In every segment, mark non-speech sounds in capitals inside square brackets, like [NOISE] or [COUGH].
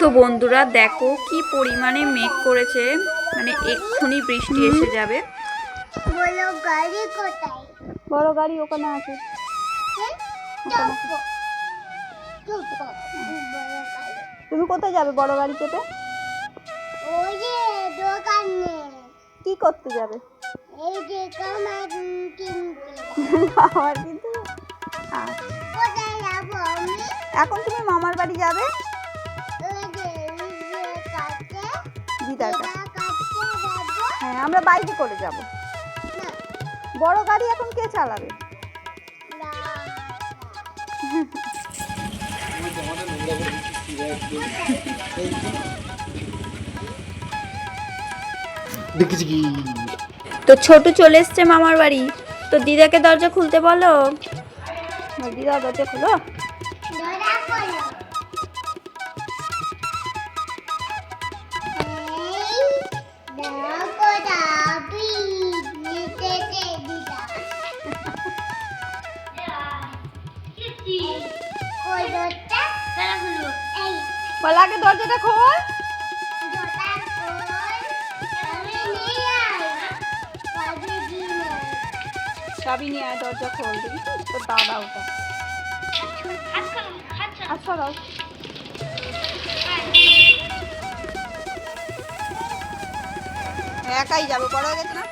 তো বন্ধুরা দেখো কি পরিমাণে মেঘ করেছে। মানে এক্ষুনি বৃষ্টি এসে যাবে। বড় গাড়ি ওখানে আছে। তুমি কোথায় যাবে বড় গাড়ি চেপে? কি করতে যাবে? এই যে কামার কিনতে। [LAUGHS] আমার কিন্তু। কোথায় যাব আমি? এখন তুমি মামার বাড়ি যাবে? দিদার কাছে হ্যাঁ আমরা বাইকে করে যাব। বড় গাড়ি এখন কে চালাবে? তো ছোট চলে এসছে মামার বাড়ি। তো দিদাকে দরজা খুলতে বলো। দিদা দরজা খুলো। বল আগে দরজাটা খোল। চাবি নিয়ে আয় দরজা খোল দেখি তো দাদা ওটা। আচ্ছা দাও একাই যাবে বড় হয়ে গেছে না?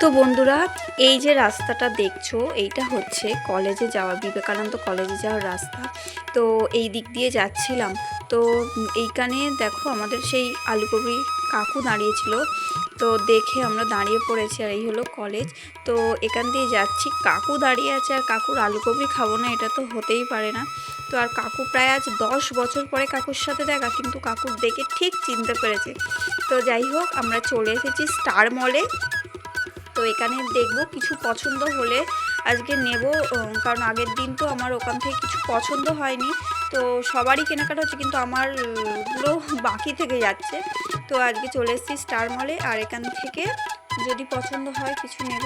তো বন্ধুরা, এই যে রাস্তাটা দেখছ, এইটা হচ্ছে কলেজে যাওয়া, বিবেকানন্দ কলেজে যাওয়ার রাস্তা। তো এই দিক দিয়ে যাচ্ছিলাম। তো এইখানে দেখো আমাদের সেই আলুকবি কাকু দাঁড়িয়েছিল। তো দেখে আমরা দাঁড়িয়ে পড়েছি আর এই হলো কলেজ। তো এখান দিয়ে যাচ্ছি। কাকু দাঁড়িয়ে আছে আর কাকুর আলুকবি খাব না, এটা তো হতেই পারে না। তো আর কাকু প্রায় আজ দশ বছর পরে কাকুর সাথে দেখা, কিন্তু কাকুর দেখে ঠিক চিনতে পেরেছে। তো যাই হোক, আমরা চলে এসেছি স্টার মলে। তো এখানে দেখব কিছু পছন্দ হলে আজকে নেব কারণ আগের দিন তো আমার ওখান থেকে কিছু পছন্দ হয়নি। তো সবারই কেনাকাটা হচ্ছে, কিন্তু আমারগুলো বাকি থেকে যাচ্ছে। তো আজকে চলে এসেছি স্টার মলে, আর এখান থেকে যদি পছন্দ হয় কিছু নেব।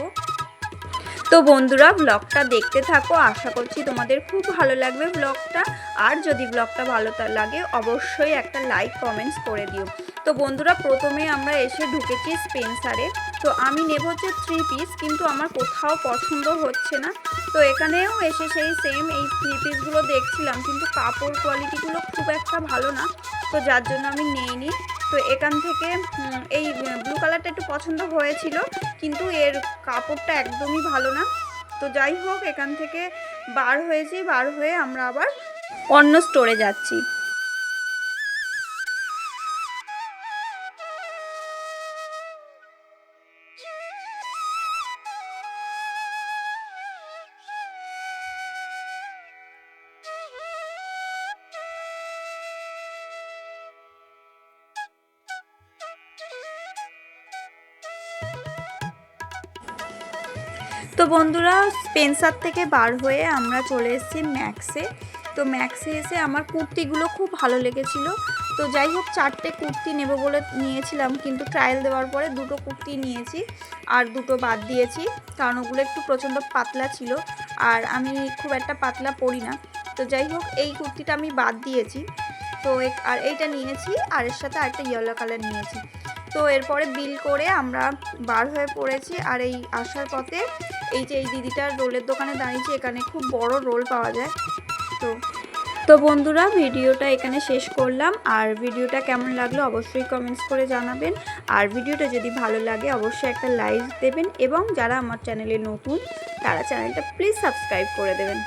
তো বন্ধুরা, ব্লগটা দেখতে থাকো, আশা করছি তোমাদের খুব ভালো লাগবে ব্লগটা। আর যদি ব্লগটা ভালো লাগে, অবশ্যই একটা লাইক, কমেন্টস করে দিও। তো বন্ধুরা, প্রথমে আমরা এসে ঢুকেছি স্পেন্সারে। তো আমি নেব হচ্ছে থ্রি পিস কিন্তু আমার কোথাও পছন্দ হচ্ছে না। তো এখানেও এসে সেই সেম এই থ্রি পিসগুলো দেখছিলাম, কিন্তু কাপড় কোয়ালিটিগুলো খুব একটা ভালো না। তো যার জন্য আমি নেইনি তো এখান থেকে এই ব্লু কালারটা একটু পছন্দ হয়েছিল, কিন্তু এর কাপড়টা একদমই ভালো না। তো যাই হোক, এখান থেকে বার হয়েছি, বার হয়ে আমরা আবার অন্য স্টোরে যাচ্ছি। তো বন্ধুরা স্পেন্সার থেকে বার হয়ে আমরা চলে এসেছি ম্যাক্সে তো ম্যাক্সে এসে আমার কুর্তিগুলো খুব ভালো লেগেছিল। তো যাই হোক, চারটে কুর্তি নেব বলে নিয়েছিলাম, কিন্তু ট্রায়াল দেওয়ার পরে দুটো কুর্তি নিয়েছি আর দুটো বাদ দিয়েছি, কারণ ওগুলো একটু প্রচণ্ড পাতলা ছিল আর আমি খুব একটা পাতলা পরি না। তো যাই হোক, এই কুর্তিটা আমি বাদ দিয়েছি। তো আর এইটা নিয়েছি, আর এর সাথে আরেকটা ইয়েলো কালার নিয়েছি। তো এরপরে বিল করে আমরা বার হয়ে পড়েছি আর এই আসার পথে এই যে এই দিদিটার রোলের দোকানে দাঁড়িয়েছি, এখানে খুব বড় রোল পাওয়া যায়। তো তো বন্ধুরা, ভিডিওটা এখানে শেষ করলাম। আর ভিডিওটা কেমন লাগল অবশ্যই কমেন্টস করে জানাবেন। আর ভিডিওটা যদি ভালো লাগে, অবশ্যই একটা লাইক দেবেন এবং যারা আমার চ্যানেলে নতুন, তারা চ্যানেলটা প্লিজ সাবস্ক্রাইব করে দেবেন।